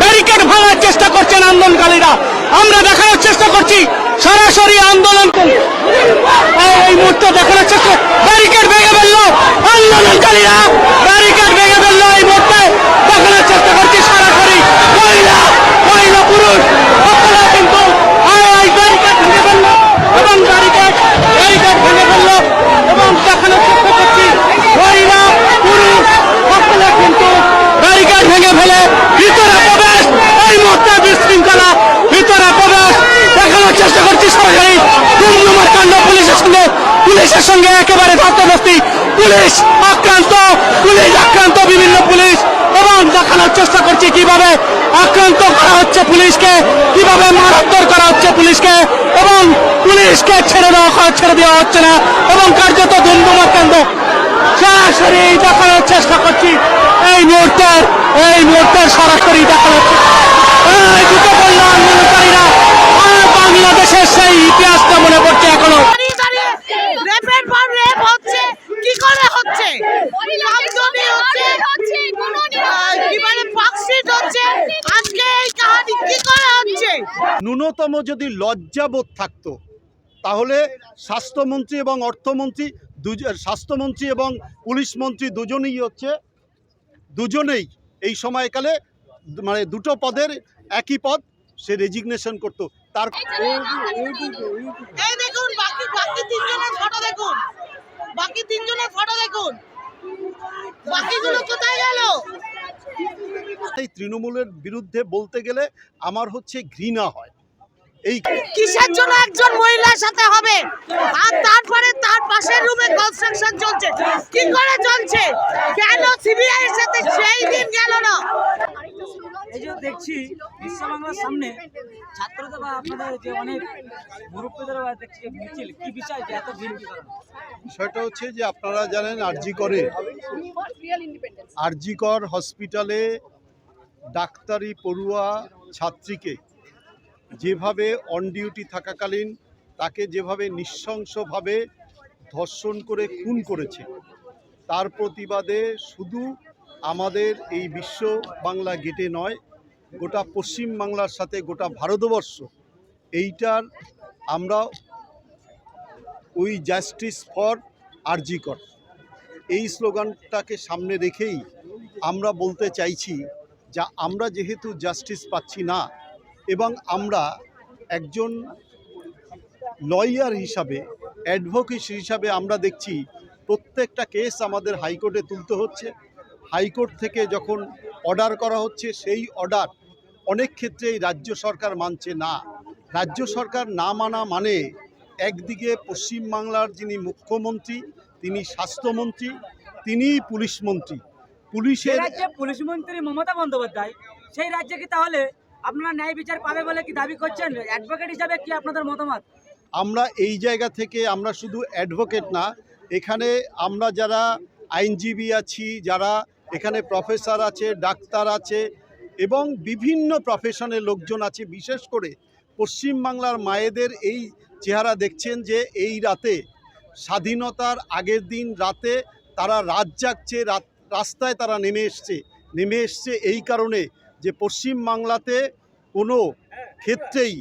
Barricade ভাঙার চেষ্টা করছেন আন্দোলনকারীরা। আমরা দেখানোর চেষ্টা করছি, সরাসরি আন্দোলন এই মুহূর্তে দেখানোর চেষ্টা ব্যারিকেড ভেঙে ফেলল আন্দোলনকারীরা। ব্যারিকেড ভেঙে ফেলল এই মুহূর্তে। দেখানোর চেষ্টা করছি সরাসরি মহিলা মহিলা পুরুষ সকলে কিন্তু এই এই ব্যারিকেড ভেঙে ফেলল এবং ব্যারিকেড ব্যারিকেড ভেঙে ফেলল এবং দেখানোর চেষ্টা করছি মহিলা পুরুষ সকলে কিন্তু ব্যারিকেড ভেঙে ফেলে ভিতরে প্রবেশ এই মুহূর্তে বিশৃঙ্খলা ভিতরে প্রবেশ দেখানোর চেষ্টা করছি সরকারি দুর্নমার কাণ্ড পুলিশের সঙ্গে পুলিশের সঙ্গে একেবারে ধস্তাধস্তি পুলিশ আক্রান্ত। পুলিশ আক্রান্ত বিভিন্ন পুলিশ। এবং দেখানোর চেষ্টা করছি কীভাবে আক্রান্ত করা হচ্ছে পুলিশকে, কীভাবে মারাত্মক করা হচ্ছে পুলিশকে, এবং পুলিশকে ছেড়ে দেওয়া ছেড়ে দেওয়া হচ্ছে না, এবং কার্যত ধুমধুমার কাণ্ড সরাসরি দেখানোর চেষ্টা করছি। এই মুহূর্তের এই মুহূর্তের সরাসরি দেখানোর চেষ্টা এই দুটো পড়ল আন্দোলনকারীরা আর বাংলাদেশের সেই ইতিহাসটা মনে পড়ছে এখনও দাঁড়িয়ে দাঁড়িয়ে রেপের পর রেপ হচ্ছে কি করে হচ্ছে রামধনী হচ্ছে আহ, কি বলে পাকশিট হচ্ছে আজকে এই কাহিনী কি করে হচ্ছে ন্যূনতম যদি লজ্জাবোধ থাকতো তাহলে স্বাস্থ্যমন্ত্রী এবং অর্থমন্ত্রী দুজ- স্বাস্থ্যমন্ত্রী এবং পুলিশ মন্ত্রী দুজনেই হচ্ছে দুজনেই এই সময়কালে মানে দুটো পদের একই পদ সে রেজিগনেশন করতো। তার দেখুন বাকি বাকি তিনজনের ফটো দেখুন। বাকি তিনজনের ফটো দেখুন। বাকিগুলো কোথায় গেল? এই তৃণমূলের বিরুদ্ধে বলতে গেলে আমার হচ্ছে ঘৃণা হয়। এই কিসের জন্য একজন মহিলার সাথে হবে? আর তারপরে তার পাশের রুমে কনস্ট্রাকশন চলছে। কি করে চলছে? কেন সিবিআই এর সাথে সেই দিন গেল না? এই যে দেখছি বিশ্ব বাংলার সামনে ছাত্রদের বা আপনাদের যে অনেক মুরব্বীদের দেখছি যে মিছিল কি বিষয় যে এত ভিড় বিষয়টা হচ্ছে যে আপনারা জানেন আরজি করে। আরজিকর হসপিটালে ডাক্তারি পড়ুয়া ছাত্রীকে যেভাবে অন ডিউটি থাকাকালীন তাকে যেভাবে নৃশংসভাবে ধর্ষণ করে খুন করেছে, তার প্রতিবাদে শুধু আমাদের এই বিশ্ব বাংলা গেটে নয়, গোটা পশ্চিম বাংলার সাথে গোটা ভারতবর্ষ, এইটার আমরা উই জাস্টিস ফর আরজিকর এই স্লোগানটাকে সামনে রেখেই আমরা বলতে চাইছি যা আমরা যেহেতু জাস্টিস পাচ্ছি না এবং আমরা একজন লয়ার হিসাবে, অ্যাডভোকেট হিসাবে আমরা দেখছি প্রত্যেকটা কেস আমাদের হাইকোর্টে তুলতে হচ্ছে। হাইকোর্ট থেকে যখন অর্ডার করা হচ্ছে, সেই অর্ডার অনেক ক্ষেত্রেই রাজ্য সরকার মানছে না। রাজ্য সরকার না মানা মানে একদিকে পশ্চিমবাংলার যিনি মুখ্যমন্ত্রী, তিনি স্বাস্থ্যমন্ত্রী তিনি পুলিশ মন্ত্রী। পুলিশের পুলিশ মন্ত্রী মমতা বন্দ্যোপাধ্যায়, সেই রাজ্যে কি তাহলে আপনারা ন্যায় বিচার পাবে বলে কি দাবি করছেন? অ্যাডভোকেট হিসাবে কি আপনাদের মতামত? আমরা এই জায়গা থেকে আমরা শুধু অ্যাডভোকেট না, এখানে আমরা যারা আইনজীবী আছি, যারা এখানে প্রফেসর আছে, ডাক্তার আছে, এবং বিভিন্ন প্রফেশনের লোকজন আছে, বিশেষ করে পশ্চিমবাংলার মায়েদের এই চেহারা দেখছেন যে এই রাতে স্বাধীনতার আগের দিন রাতে তারা রাত জাগছে রাস্তায় তারা নেমে এসছে নেমে এসছে এই কারণে যে পশ্চিমবাংলাতে কোনো ক্ষেত্রেই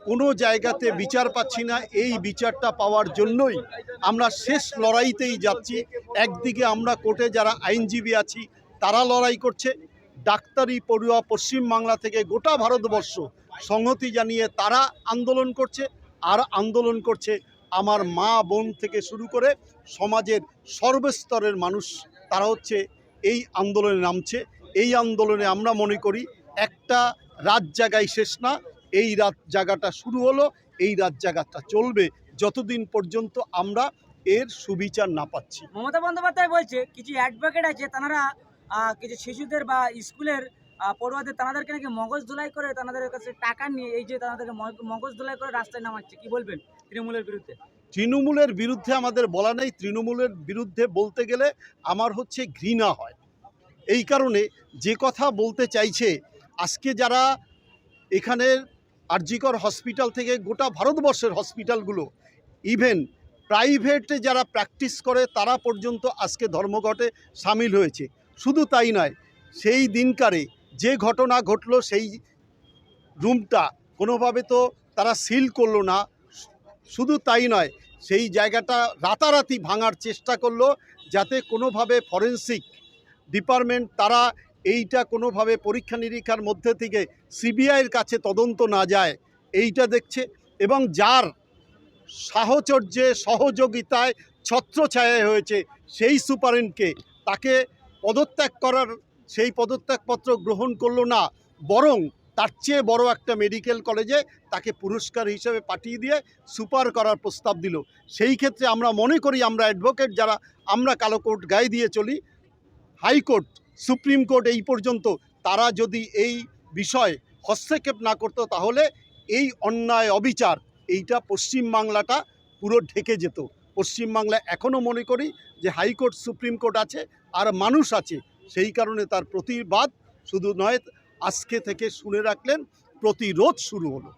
কোনো জায়গাতে বিচার পাচ্ছি না, এই বিচারটা পাওয়ার জন্যই আমরা শেষ লড়াইতেই যাচ্ছি। একদিকে আমরা কোর্টে যারা আইনজীবী আছি, তারা লড়াই করছে। ডাক্তারি পড়ুয়া পশ্চিমবাংলা থেকে গোটা ভারতবর্ষ সংহতি জানিয়ে তারা আন্দোলন করছে আর আন্দোলন করছে আমার মা বোন থেকে শুরু করে সমাজের সর্বস্তরের মানুষ। তারা হচ্ছে এই আন্দোলনে নামছে। এই আন্দোলনে আমরা মনে করি একটা রাত জায়গায় শেষ না এই রাত জায়গাটা শুরু হলো এই রাত জায়গাটা চলবে যতদিন পর্যন্ত আমরা এর সুবিচার না পাচ্ছি। মমতা বন্দ্যোপাধ্যায় বলছে কিছু অ্যাডভোকেট আছে তারা কিছু শিশুদের বা স্কুলের পড়ুয়াদের তাদেরকে নাকি মগজ ধুলাই করে তাদের কাছে টাকা নিয়ে এই যে তাদেরকে মগজ ধুলাই করে রাস্তায় নামাচ্ছে কি বলবেন তৃণমূলের বিরুদ্ধে? তৃণমূলের বিরুদ্ধে আমাদের বলা নেই তৃণমূলের বিরুদ্ধে বলতে গেলে আমার হচ্ছে ঘৃণা হয়। এই কারণে যে কথা বলতে চাইছে, আজকে যারা এখানে আরজিকর হসপিটাল থেকে গোটা ভারতবর্ষের হসপিটালগুলো ইভেন প্রাইভেটে যারা প্র্যাকটিস করে, তারা পর্যন্ত আজকে ধর্মঘটে সামিল হয়েছে। শুধু তাই নয়, সেই দিনকারে যে ঘটনা ঘটলো, সেই রুমটা কোনোভাবে তো তারা সিল করল না। শুধু তাই নয়, সেই জায়গাটা রাতারাতি ভাঙার চেষ্টা করল, যাতে কোনোভাবে ফরেন্সিক ডিপার্টমেন্ট, তারা এইটা কোনোভাবে পরীক্ষা নিরীক্ষার মধ্যে থেকে সিবিআইয়ের কাছে তদন্ত না যায়, এইটা দেখছে এবং যার সাহচর্যে, সহযোগিতায় ছত্রছায়া হয়েছে সেই সুপারিনকে, তাকে পদত্যাগ করার, সেই পদত্যাগপত্র গ্রহণ করল না, বরং তার চেয়ে বড় একটা মেডিকেল কলেজে তাকে পুরস্কার হিসেবে পাঠিয়ে দিয়ে সুপার করার প্রস্তাব দিল। সেই ক্ষেত্রে আমরা মনে করি আমরা অ্যাডভোকেট যারা, আমরা কালো কোর্ট গায়ে দিয়ে চলি হাইকোর্ট, সুপ্রিম কোর্ট এই পর্যন্ত তারা যদি এই বিষয় হস্তক্ষেপ না করতো তাহলে এই অন্যায় অবিচার, এইটা পশ্চিমবাংলাটা পুরো ঢেকে যেত। পশ্চিমবাংলায় এখনও মনে করি যে হাইকোর্ট, সুপ্রিম কোর্ট আছে, আর মানুষ আছে। সেই কারণে তার প্রতিবাদ শুধু নয়, আজকে থেকে শুনে রাখলেন, প্রতিরোধ শুরু হলো।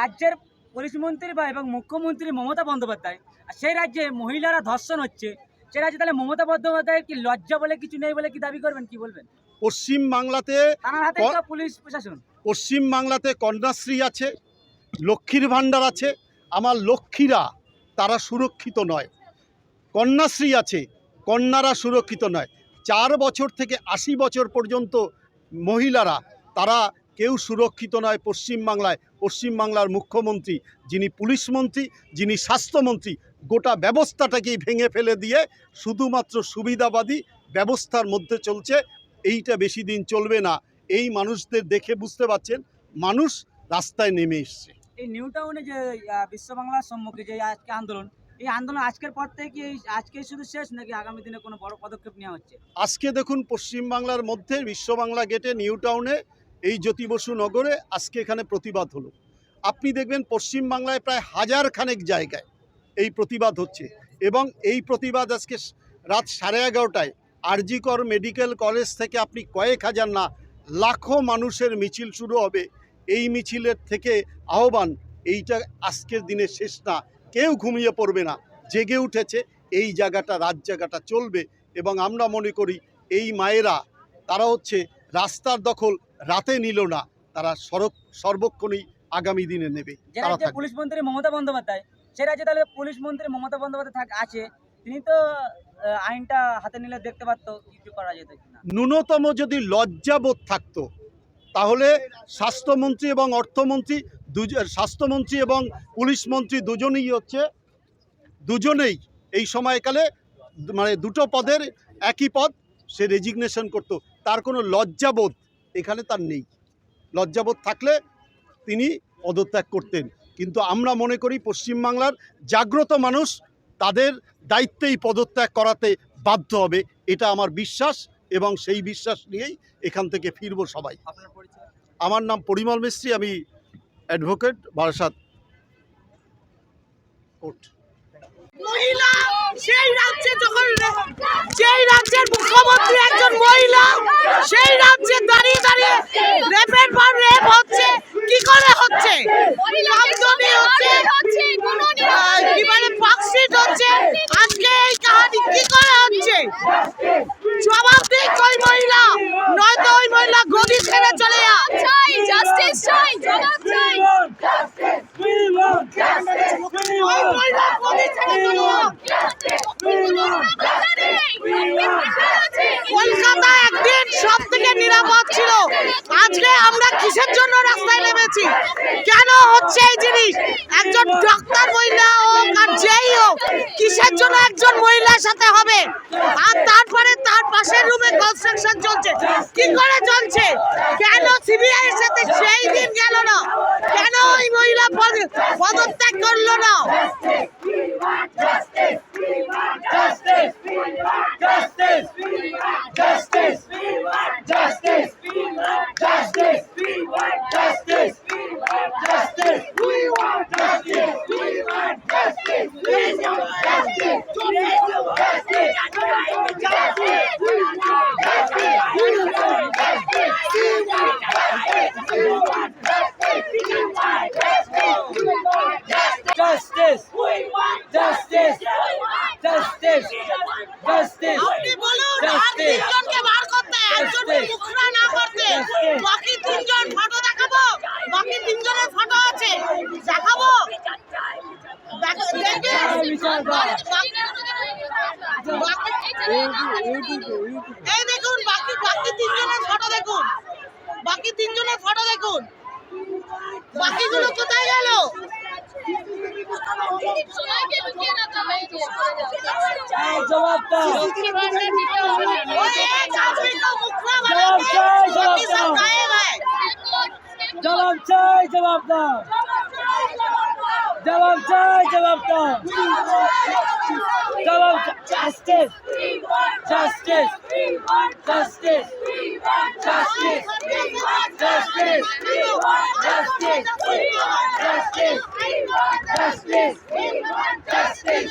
রাজ্যের পুলিশ মন্ত্রী বা এবং মুখ্যমন্ত্রী মমতা বন্দ্যোপাধ্যায় সেই রাজ্যে মহিলারা ধর্ষণ হচ্ছে সেই রাজ্যে তাহলে মমতা বন্দ্যোপাধ্যায়ের কি লজ্জা বলে কিছু নেই বলে কি দাবি করবেন কি বলবেন? পশ্চিমবাংলাতে তার হাতে ক- তো পুলিশ প্রশাসন। পশ্চিমবাংলাতে কন্যাশ্রী আছে লক্ষ্মীর ভাণ্ডার আছে আমার লক্ষ্মীরা তারা সুরক্ষিত নয়। কন্যাশ্রী আছে কন্যারা সুরক্ষিত নয়। চার বছর থেকে আশি বছর পর্যন্ত মহিলারা তারা কেউ সুরক্ষিত নয় পশ্চিমবাংলায়। পশ্চিমবাংলার মুখ্যমন্ত্রী যিনি পুলিশ মন্ত্রী যিনি স্বাস্থ্যমন্ত্রী গোটা ব্যবস্থাটাকেই ভেঙে ফেলে দিয়ে শুধুমাত্র সুবিধাবাদী ব্যবস্থার মধ্যে চলছে। এইটা বেশি দিন চলবে না। এই মানুষদের দেখে বুঝতে পারছেন মানুষ রাস্তায় নেমে এসছে। এই নিউ টাউনে যে বিশ্ব বাংলার সম্মুখে যে আজকে আন্দোলন এই আন্দোলন আজকের পর থেকে কি এই আজকে শুধু শেষ নাকি আগামী দিনে কোনো বড় পদক্ষেপ নেওয়া হচ্ছে? আজকে দেখুন পশ্চিমবাংলার মধ্যে বিশ্ববাংলা গেটে নিউ টাউনে এই জ্যোতি বসু নগরে আজকে এখানে প্রতিবাদ হলো। আপনি দেখবেন পশ্চিমবাংলায় প্রায় হাজার খানেক জায়গায় এই প্রতিবাদ হচ্ছে এবং এই প্রতিবাদ আজকে রাত সাড়ে এগারোটায় আরজিকর মেডিকেল কলেজ থেকে আপনি কয়েক হাজার না, লাখো মানুষের মিছিল শুরু হবে। এই মিছিলের থেকে আহ্বান, এইটা আজকের দিনে শেষ না, কেউ ঘুমিয়ে পড়বে না, জেগে উঠেছে, এই জায়গাটা, রাত জায়গাটা চলবে এবং আমরা মনে করি এই মায়েরা, তারা হচ্ছে রাস্তার দখল রাতে নিল না তারা সড়ক সর্বক্ষণই আগামী দিনে নেবে পুলিশ মন্ত্রী মমতা বন্দ্যোপাধ্যায় সে রাজ্যে তাহলে পুলিশ মন্ত্রী মমতা বন্দ্যোপাধ্যায় থাক আছে তিনি তো আইনটা হাতে নিলে দেখতে পারতো কিছু করা যেত ন্যূনতম যদি লজ্জাবোধ থাকতো তাহলে স্বাস্থ্যমন্ত্রী এবং অর্থমন্ত্রী দুজ- স্বাস্থ্যমন্ত্রী এবং পুলিশ মন্ত্রী দুজনেই হচ্ছে দুজনেই এই সময়কালে মানে দুটো পদের একই পদ সে রেজিগনেশন করতো। তার কোনো লজ্জাবোধ এখানে তার নেই। লজ্জাবোধ থাকলে তিনি পদত্যাগ করতেন। কিন্তু আমরা মনে করি পশ্চিমবাংলার জাগ্রত মানুষ তাদের দায়িত্বেই পদত্যাগ করাতে বাধ্য হবে। এটা আমার বিশ্বাস এবং সেই বিশ্বাস নিয়েই এখান থেকে ফিরবো সবাই। আমার নাম পরিমল মিস্ত্রি আমি অ্যাডভোকেট বারাসাত কোর্ট। মহিলা সেই রাজ্যে যখন যেই রাজ্যের মুখ্যমন্ত্রী একজন মহিলা সেই রাজ্যে দাঁড়িয়ে দাঁড়িয়ে রেপের পর রেপ হচ্ছে কি করে হচ্ছে কামদুনি হচ্ছে আহ, কি বলে পাকশিট হচ্ছে আজকে এই কাহিনী কি করে হচ্ছে জবাব দিক ওই মহিলা নয়তো ওই মহিলা গদি ছেড়ে চলে যা চাই জাস্টিস চাই জবাব চাই ওই মহিলা গদি ছেড়ে চলে যা কলকাতা একদিন সব থেকে নিরাপদ ছিল আজকে আমরা কিসের জন্য রাস্তায় নেমেছি কেন হচ্ছে এই জিনিস একজন ডাক্তার মহিলা হোক আর যেই হোক কিসের জন্য একজন মহিলার সাথে হবে আর তারপরে তার পাশের রুমে কনস্ট্রাকশন চলছে। কি করে চলছে? কেন সিবিআই এর সাথে সেই দিন গেল না? কেন ওই মহিলা পদ- পদত্যাগ করল না? Justice! জাস্টিস জাস্টিস বার করতে একজনকে না করতে বাকি তিনজন ফটো দেখাবো বাকি তিনজনের ফটো আছে দেখাবো। এই দেখুন বাকি বাকি তিনজনের ফটো দেখুন বাকি তিনজনের ফটো দেখুন। বাকিগুলো কোথায় গেল? है জবাব চাই জবাব দাও জবাব চাই জবাব দাও জবাব justice justice justice justice justice justice justice